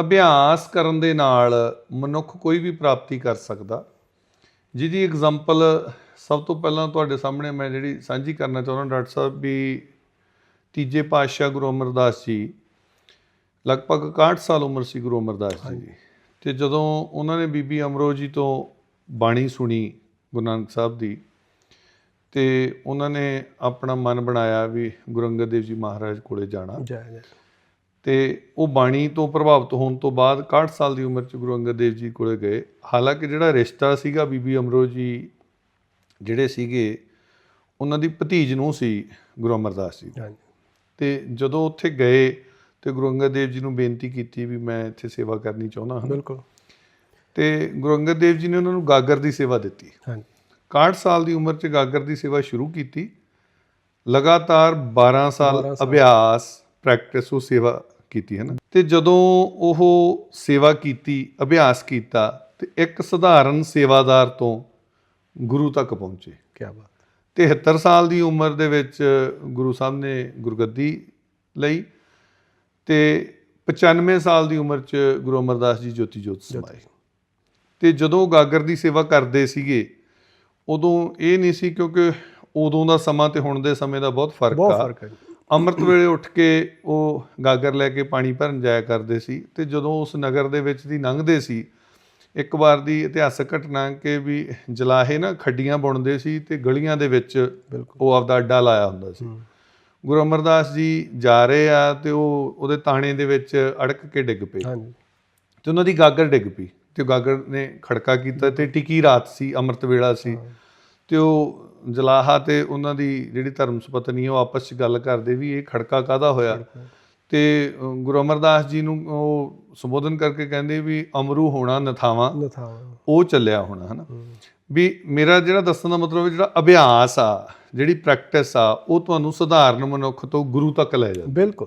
ਅਭਿਆਸ ਕਰਨ ਦੇ ਨਾਲ ਮਨੁੱਖ ਕੋਈ ਵੀ ਪ੍ਰਾਪਤੀ ਕਰ ਸਕਦਾ। ਜਿਹਦੀ ਐਗਜ਼ਾਮਪਲ ਸਭ ਤੋਂ ਪਹਿਲਾਂ ਤੁਹਾਡੇ ਸਾਹਮਣੇ ਮੈਂ ਜਿਹੜੀ ਸਾਂਝੀ ਕਰਨਾ ਚਾਹੁੰਦਾ, ਡਾਕਟਰ ਸਾਹਿਬ, ਵੀ ਤੀਜੇ ਪਾਤਸ਼ਾਹ ਗੁਰੂ ਅਮਰਦਾਸ ਜੀ, ਲਗਭਗ 61 ਸਾਲ ਉਮਰ ਸੀ ਗੁਰੂ ਅਮਰਦਾਸ ਜੀ ਦੀ। ਤੇ ਜਦੋਂ ਉਹਨਾਂ ਨੇ ਬੀਬੀ ਅਮਰੋ ਜੀ ਤੋਂ ਬਾਣੀ ਸੁਣੀ ਗੁਰੂ ਨਾਨਕ ਸਾਹਿਬ ਦੀ, ਤੇ ਉਹਨਾਂ ਨੇ ਆਪਣਾ ਮਨ ਬਣਾਇਆ ਵੀ ਗੁਰੂ ਅੰਗਦ ਦੇਵ ਜੀ ਮਹਾਰਾਜ ਕੋਲੇ ਜਾਣਾ। ਜੈ ਜੈ। ਤੇ ਉਹ ਬਾਣੀ ਤੋਂ ਪ੍ਰਭਾਵਿਤ ਹੋਣ ਤੋਂ ਬਾਅਦ 61 ਸਾਲ ਦੀ ਉਮਰ 'ਚ ਗੁਰੂ ਅੰਗਦ ਦੇਵ ਜੀ ਕੋਲੇ ਗਏ। ਹਾਲਾਂਕਿ ਜਿਹੜਾ ਰਿਸ਼ਤਾ ਸੀਗਾ ਬੀਬੀ ਅਮਰੋ ਜੀ ਜਿਹੜੇ ਸੀਗੇ ਉਹਨਾਂ ਦੀ ਭਤੀਜ ਨੂੰ ਸੀ ਗੁਰੂ ਅਮਰਦਾਸ ਜੀ ਹਾਂਜੀ। ਤੇ ਜਦੋਂ ਉੱਥੇ ਗਏ ਤੇ ਗੁਰੂ ਅੰਗਦ ਦੇਵ ਜੀ ਨੂੰ ਬੇਨਤੀ ਕੀਤੀ ਵੀ ਮੈਂ ਇੱਥੇ ਸੇਵਾ ਕਰਨੀ ਚਾਹੁੰਦਾ ਹਾਂ। ਬਿਲਕੁਲ। ਤੇ ਗੁਰੂ ਅੰਗਦ ਦੇਵ ਜੀ ਨੇ ਉਹਨਾਂ ਨੂੰ ਗਾਗਰ ਦੀ ਸੇਵਾ ਦਿੱਤੀ। ਹਾਂਜੀ। 61 ਸਾਲ ਦੀ ਉਮਰ 'ਚ ਗਾਗਰ ਦੀ ਸੇਵਾ ਸ਼ੁਰੂ ਕੀਤੀ। ਲਗਾਤਾਰ 12 ਸਾਲ 12 ਸਾਲ। ਅਭਿਆਸ ਪ੍ਰੈਕਟਿਸ ਉਹ ਸੇਵਾ ਕੀਤੀ ਹੈ ਨਾ? ਤੇ ਜਦੋਂ ਉਹ ਸੇਵਾ ਕੀਤੀ ਅਭਿਆਸ ਕੀਤਾ ਤੇ ਇੱਕ ਸਧਾਰਨ ਸੇਵਾਦਾਰ ਤੋਂ ਗੁਰੂ ਤੱਕ ਪਹੁੰਚੇ। ਕੀ ਬਾਤ। 73 ਸਾਲ ਦੀ ਉਮਰ ਦੇ ਵਿੱਚ ਗੁਰੂ ਸਾਹਿਬ ਨੇ ਗੁਰਗੱਦੀ ਲਈ ਤੇ 95 ਸਾਲ ਦੀ ਉਮਰ 'ਚ ਗੁਰੂ ਅਮਰਦਾਸ ਜੀ ਜੋਤੀ ਜੋਤ ਸਮਾਏ। ਤੇ ਜਦੋਂ ਗਾਗਰ ਦੀ ਸੇਵਾ ਕਰਦੇ ਸੀਗੇ ਉਦੋਂ ਇਹ ਨਹੀਂ ਸੀ ਕਿਉਂਕਿ ਉਦੋਂ ਦਾ ਸਮਾਂ ਤੇ ਹੁਣ ਦੇ ਸਮੇਂ ਦਾ ਬਹੁਤ ਫ਼ਰਕ ਬਹੁਤ ਆ। ਫ਼ਰਕ ਹੈ ਅੰਮ੍ਰਿਤ ਵੇਲੇ ਉੱਠ ਕੇ ਉਹ ਗਾਗਰ ਲੈ ਕੇ ਪਾਣੀ ਭਰਨ ਜਾਇਆ ਕਰਦੇ ਸੀ ਤੇ ਜਦੋਂ ਉਸ ਨਗਰ ਦੇ ਵਿੱਚ ਦੀ ਲੰਘਦੇ ਸੀ ਇੱਕ ਵਾਰ ਦੀ ਇਤਿਹਾਸਕ ਘਟਨਾ ਕਿ ਵੀ ਜਲਾਹੇ ਨਾ ਖੱਡੀਆਂ ਬੁਣਦੇ ਸੀ ਤੇ ਗਲੀਆਂ ਦੇ ਵਿੱਚ ਉਹ ਆਪਦਾ ਅੱਡਾ ਲਾਇਆ ਹੁੰਦਾ ਸੀ। ਗੁਰੂ ਅਮਰਦਾਸ ਜੀ ਜਾ ਰਹੇ ਆ ਤੇ ਉਹ ਉਹਦੇ ਤਾਣੇ ਦੇ ਵਿੱਚ ਅੜਕ ਕੇ ਡਿੱਗ ਪਏ। ਹਾਂਜੀ। ਤੇ ਉਹਨਾਂ ਦੀ ਗਾਗਰ ਡਿੱਗ ਪਈ ਤੇ ਗਾਗਰ ਨੇ ਖੜਕਾ ਕੀਤਾ ਤੇ ਟਿਕੀ ਰਾਤ ਸੀ ਅੰਮ੍ਰਿਤ ਵੇਲਾ ਸੀ ਤੇ ਉਹ ਜਲਾਹਾ ਤੇ ਉਹਨਾਂ ਦੀ ਜਿਹੜੀ ਧਰਮ ਸੁਪਤਨੀ ਉਹ ਆਪਸ ਵਿੱਚ ਗੱਲ ਕਰਦੇ ਵੀ ਇਹ ਖੜਕਾ ਕਾਦਾ ਹੋਇਆ? ਤੇ ਗੁਰੂ ਅਮਰਦਾਸ ਜੀ ਨੂੰ ਉਹ ਸੰਬੋਧਨ ਕਰਕੇ ਕਹਿੰਦੇ ਵੀ ਅਮਰੂ ਹੋਣਾ ਨਥਾਵਾਂ। ਨਥਾ ਉਹ ਚੱਲਿਆ ਹੋਣਾ ਹਨਾ? ਵੀ ਮੇਰਾ ਜਿਹੜਾ ਦੱਸਣ ਦਾ ਮਤਲਬ ਹੈ ਜਿਹੜਾ ਅਭਿਆਸ ਆ ਜਿਹੜੀ ਪ੍ਰੈਕਟਿਸ ਆ ਉਹ ਤੁਹਾਨੂੰ ਸਧਾਰਨ ਮਨੁੱਖ ਤੋਂ ਗੁਰੂ ਤੱਕ ਲੈ ਜਾਂਦਾ। ਬਿਲਕੁਲ।